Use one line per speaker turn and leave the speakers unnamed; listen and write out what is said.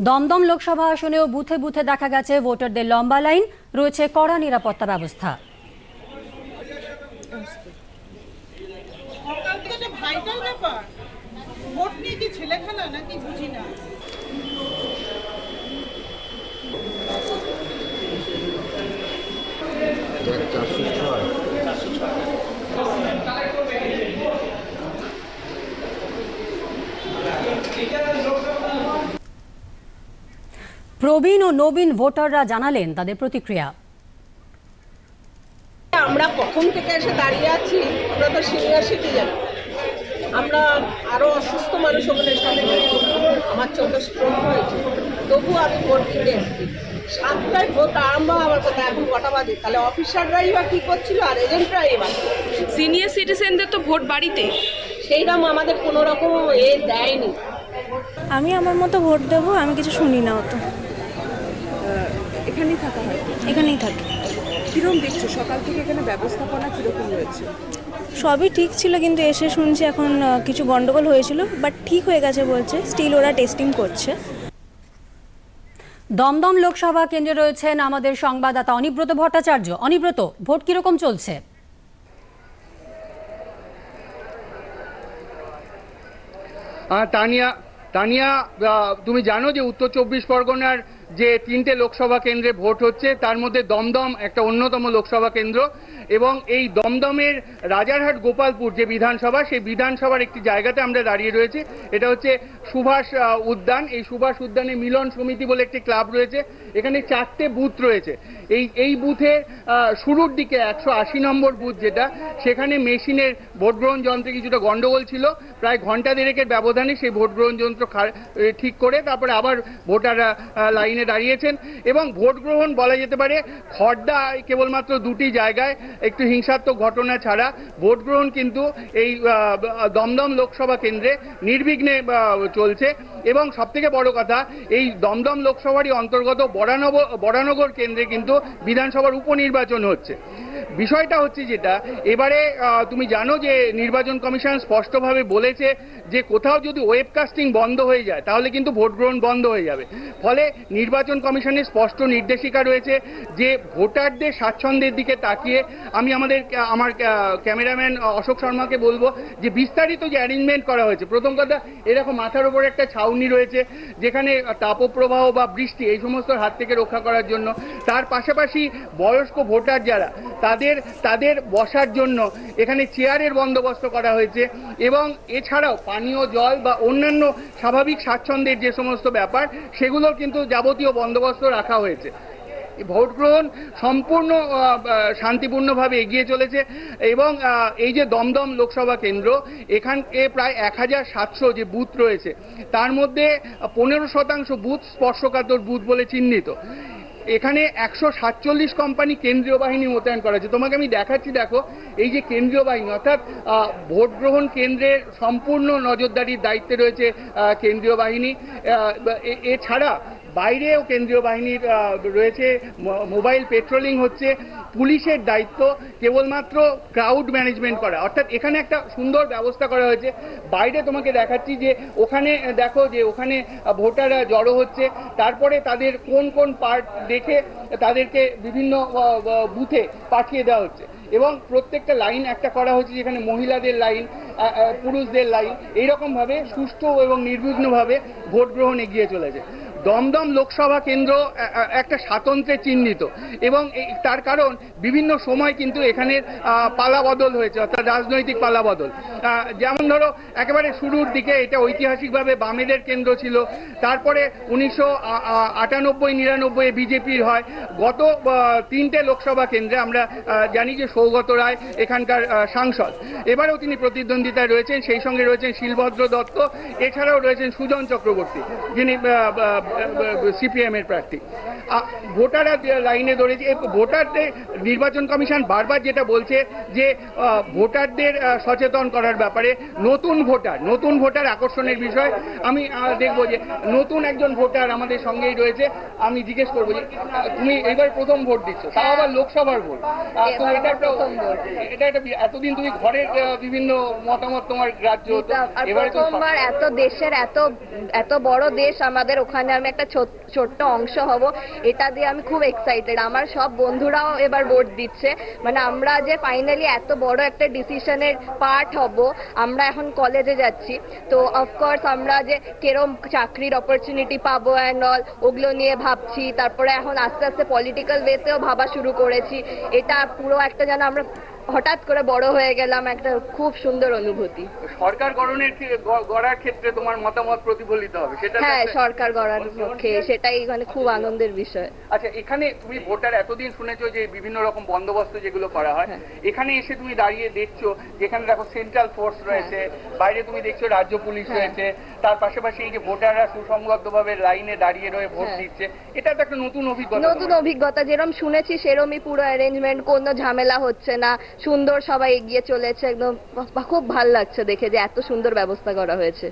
দমদম লোকসভা আসনেও বুথে বুথে দেখা গেছে ভোটারদের লম্বা লাইন রয়েছে কড়া নিরাপত্তা ব্যবস্থা।
সরকার থেকে একটা ভাইটাল ব্যাপার ভোট নিয়ে কি ছেলে খেলা নাকি বুঝি না
চারশো ছয়
প্রবীণ ও নবীন ভোটাররা জানালেন তাদের প্রতিক্রিয়া।
আমরা প্রথম থেকে এসে দাঁড়িয়ে আছি আমরা তো সিনিয়র সিটিজেন। আমরা আরও অসুস্থ মানুষ ওখানে সামনে আমার চোখে স্ট্রোক হয়েছে। তবু আমি ভোট দিতে এসেছি। সাতটায় ভোট আরম্ভ হওয়ার কথা এখন কটা বাজে? তাহলে অফিসাররাই বা কী করছিল আর এজেন্টরাই বা?
সিনিয়র সিটিজেনদের তো ভোট বাড়িতে।
সেইরকম আমাদের কোনো রকম এ দেয়নি।
আমি আমার মতো ভোট দেবো আমি কিছু শুনি না অত।
এখানেই থাকা হয়?
এখানেই থাকি।
কিরম দেখছ? সকাল থেকে এখানে ব্যবস্থাপনা কীরকম রয়েছে?
সবই ঠিক ছিল কিন্তু এসে শুনছি এখন কিছু গন্ডগোল হয়েছিল বাট ঠিক হয়ে গেছে বলছে। স্টিল ওরা টেস্টিং করছে।
দমদম লোকসভা কেন্দ্রে রয়েছেন আমাদের সংবাদদাতা অনিব্রত ভট্টাচার্য। অনিব্রত ভোট কীরকম চলছে?
তানিয়া তানিয়া আহ, তুমি জানো যে উত্তর চব্বিশ পরগনার যে তিনটে লোকসভা কেন্দ্রে ভোট হচ্ছে তার মধ্যে দমদম একটা অন্যতম লোকসভা কেন্দ্র এবং এই দমদমের রাজারহাট গোপালপুর যে বিধানসভা সেই বিধানসভার একটি জায়গাতে আমরা দাঁড়িয়ে রয়েছি। এটা হচ্ছে সুভাষ উদ্যান। এই সুভাষ উদ্যানে মিলন সমিতি বলে একটি ক্লাব রয়েছে। এখানে চারটে বুথ রয়েছে। এই এই বুথে শুরুর দিকে একশো আশি নম্বর বুথ যেটা সেখানে মেশিনের ভোট গ্রহণ যন্ত্রে কিছুটা গন্ডগোল ছিল। প্রায় ঘণ্টা দেড়েকের ব্যবধানে সেই ভোট গ্রহণ যন্ত্র ঠিক করে তারপরে আবার ভোটাররা আহ, লাইনে দাঁড়িয়েছেন এবং ভোট গ্রহণ বলা যেতে পারে খড়দা কেবলমাত্র দুটি জায়গায় একটু হিংসাত্মক ঘটনা ছাড়া। ভোট গ্রহণ কিন্তু এই দমদম লোকসভা কেন্দ্রে নির্বিঘ্নে চলছে। এবং সবথেকে বড় কথা, এই দমদম লোকসভারই অন্তর্গত বরানগর বরানগর কেন্দ্রে কিন্তু বিধানসভার উপনির্বাচন হচ্ছে। বিষয়টা হচ্ছে যেটা, এবারে তুমি জানো যে নির্বাচন কমিশন স্পষ্টভাবে বলেছে যে কোথাও যদি ওয়েবকাস্টিং বন্ধ হয়ে যায়, তাহলে কিন্তু ভোট গ্রহণ বন্ধ হয়ে যাবে। ফলে নির্বাচন কমিশনের স্পষ্ট নির্দেশিকা রয়েছে যে ভোটারদের স্বাচ্ছন্দ্যের দিকে তাকিয়ে আমি আমাদের আমার ক্যামেরাম্যান অশোক শর্মাকে বলব যে বিস্তারিত যে অ্যারেঞ্জমেন্ট করা হয়েছে, প্রথম কথা, এরকম মাথার উপরে একটা ছাউনি রয়েছে, যেখানে তাপপ্রবাহ বা বৃষ্টি, এই সমস্ত হাত থেকে রক্ষা করার জন্য। তার পাশাপাশি বয়স্ক ভোটার যারা তাদের তাদের বসার জন্য এখানে চেয়ারের বন্দোবস্ত করা হয়েছে এবং এছাড়াও পানীয়, জল বা অন্যান্য স্বাভাবিক স্বাচ্ছন্দ্যের যে সমস্ত ব্যাপার, সেগুলোর কিন্তু যাবতীয় বন্দোবস্ত রাখা হয়েছে। ভোট গ্রহণ সম্পূর্ণ শান্তিপূর্ণভাবে এগিয়ে চলেছে এবং এই যে দমদম লোকসভা কেন্দ্র এখানে প্রায় এক হাজার সাতশো যে বুথ রয়েছে, তার মধ্যে পনেরো শতাংশ বুথ স্পর্শকাতর বুথ বলে চিহ্নিত। এখানে একশো সাতচল্লিশ কোম্পানি কেন্দ্রীয় বাহিনী মোতায়েন করা হয়েছে। তোমাকে আমি দেখাচ্ছি, দেখো, এই যে কেন্দ্রীয় বাহিনী, অর্থাৎ ভোট গ্রহণ কেন্দ্রের সম্পূর্ণ নজরদারির দায়িত্বে রয়েছে কেন্দ্রীয় বাহিনী। এছাড়া বাইরেও কেন্দ্রীয় বাহিনীর রয়েছে মোবাইল পেট্রোলিং হচ্ছে, পুলিশের দায়িত্ব, কেবলমাত্র ক্রাউড ম্যানেজমেন্ট করা। অর্থাৎ এখানে একটা সুন্দর ব্যবস্থা করা হয়েছে। বাইরে তোমাকে দেখাচ্ছি যে, ওখানে, দেখো যে, ওখানে ভোটাররা জড়ো হচ্ছে। তারপরে তাদের কোন কোন পার্ট দেখে তাদেরকে বিভিন্ন বুথে পাঠিয়ে দেওয়া হচ্ছে। এবং প্রত্যেকটা লাইন একটা করা হচ্ছে যেখানে মহিলাদের লাইন পুরুষদের লাইন। এইরকমভাবে সুষ্ঠু এবং নির্বিঘ্নভাবে ভোট গ্রহণ এগিয়ে চলেছে। দমদম লোকসভা কেন্দ্র একটা স্বাতন্ত্র্যে চিহ্নিত। এবং তার কারণ বিভিন্ন সময় কিন্তু এখানে পালা বদল হয়েছে, অর্থাৎ রাজনৈতিক পালা বদল যেমন ধরো, একেবারে শুরুর দিকে এটা ঐতিহাসিকভাবে বামেদের কেন্দ্র ছিল। তারপরে উনিশশো আটানব্বই নিরানব্বই বিজেপির হয়। গত তিনটে লোকসভা কেন্দ্রে আমরা জানি যে সৌগত রায় এখানকার সাংসদ। এবারেও তিনি প্রতিদ্বন্দ্বিতায় রয়েছেন, সেই সঙ্গে রয়েছেন শিলভদ্র দত্ত, এছাড়াও রয়েছেন সুজন চক্রবর্তী। যিনি সিপিএম এর প্রার্থী। ভোটাররা লাইনে ধরেছে ভোটারদের নির্বাচন কমিশন বারবার যেটা বলছে যে ভোটারদের সচেতন করার ব্যাপারে নতুন ভোটার নতুন ভোটার আকর্ষণের বিষয়। আমি দেখব যে নতুন একজন ভোটার আমাদের সঙ্গেই রয়েছে। আমি জিজ্ঞেস করব যে তুমি এবার প্রথম ভোট দিচ্ছ তাও আবার লোকসভার ভোট। তো এটা একটা এটা একটা এতদিন তুমি ঘরের বিভিন্ন মতামত তোমার গ্রাহ্য এবারে
এত দেশের এত এত বড় দেশ আমাদের ওখানে একটা ছোট- ছোট্ট অংশ হব, এটা দিয়ে আমি খুব এক্সাইটেড আমার সব বন্ধুরাও এবার ভোট দিচ্ছে। মানে আমরা যে ফাইনালি এত বড় একটা ডিসিশনের পার্ট হব, আমরা এখন কলেজে যাচ্ছি। তো অফকোর্স আমরা যে কেরম চাকরির অপরচুনিটি পাবো অ্যান্ড অল ওগুলো নিয়ে ভাবছি। তারপরে এখন আস্তে আস্তে পলিটিক্যাল ওয়েতেও ভাবা শুরু করেছি। এটা পুরো একটা যেন আমরা হঠাৎ করে বড় হয়ে গেলাম একটা খুব সুন্দর অনুভূতি।
সরকার গঠনের ক্ষে- গ- গড়ার ক্ষেত্রে তোমার মতামত প্রতিফলিত হবে সেটা
হ্যাঁ সরকার গড়ার পক্ষে সেটাই মানে খুব আনন্দের বিষয়।
আচ্ছা এখানে তুমি ভোটার এতদিন শুনেছো যে বিভিন্ন রকম বন্দোবস্ত যেগুলো করা হয়।
হ্যাঁ।
এখানে এসে তুমি দাঁড়িয়ে দেখছ যেখানে দেখো সেন্ট্রাল ফোর্স রয়েছে বাইরে তুমি দেখছ রাজ্য পুলিশ
হ্যাঁ।
রয়েছে তার পাশাপাশি এই যে ভোটাররা সুসংগতভাবে লাইনে দাঁড়িয়ে রয়ে ভোট
হ্যাঁ।
দিচ্ছে এটা তো একটা নতুন অভিজ্ঞতা
নতুন অভিজ্ঞতা যেরকম শুনেছি সেরমই পুরো অ্যারেঞ্জমেন্ট কোনো ঝামেলা হচ্ছে না। সুন্দর সবাই এগিয়ে চলেছে, একদম খুব ভালো লাগছে দেখে যে এত সুন্দর ব্যবস্থা করা হয়েছে।